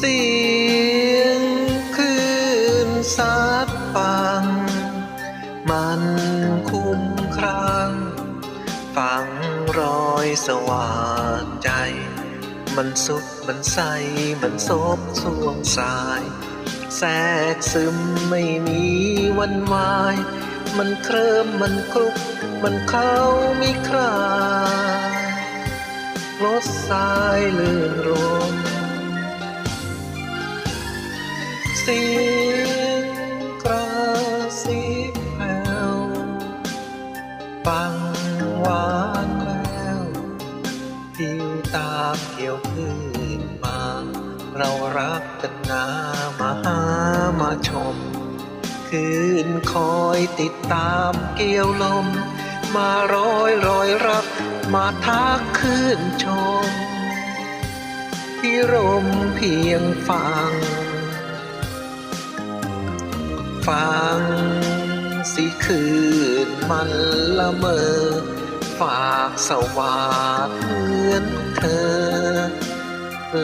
เสียงคลื่นซัดฟัง มันคุ้มครางฟังรอยสว่างใจ มันสุขมันใส มันซบสวงสาย แทรกซึมไม่มีวันวาย มันเคลิ้มมันคลุก มันเข้ามีครารถสายลื่นรม สียงกระซิบแผ่วฟังหวานแววผิวตามเกี่ยวพื้นมา เรารักกันนามาหามาชม คืนคอยติดตามเกี่ยวลม มาร้อยรอยรัก มาทักคืนชมพิรมเพียงฟัง ฟังสิคืนมันละเมอ ฝากสวาดเหมือนเธอ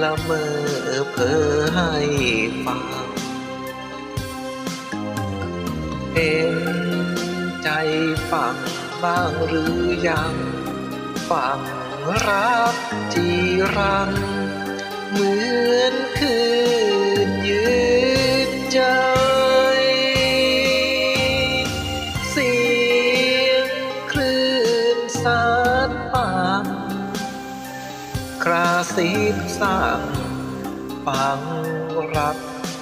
ละเมอเพอให้ฟังเห็นใจฟังบ้างหรือยังฟังรักจีรัง เหมือนคืน คราซิบสั่งฟังรัก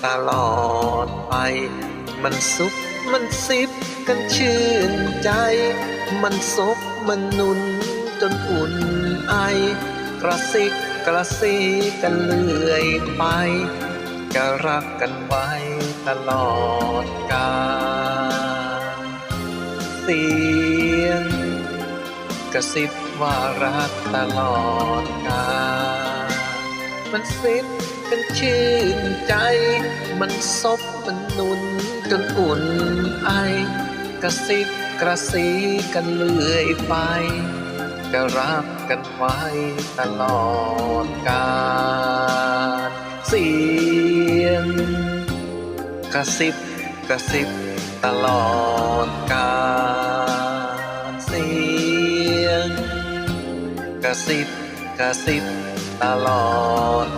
ตลอดไป มันซุบมันซิบกันชื่นใจ มันซบมันนุนจนอุ่นไอกระซิกกระซีกันเลื่อยไปจะรักกันไว้ตลอดกาลเสียงกระซิบ ว่ารักตลอดกาลมันซิบกันชื่นใจ มันซบมันนุนจนอุ่นไอกระซิบกระซีกันเลื่อยไป จะรักกันไว้ตลอดกาลเสียงกระซิบกระซิบตลอดกาล ระซิบกระซิบตลอด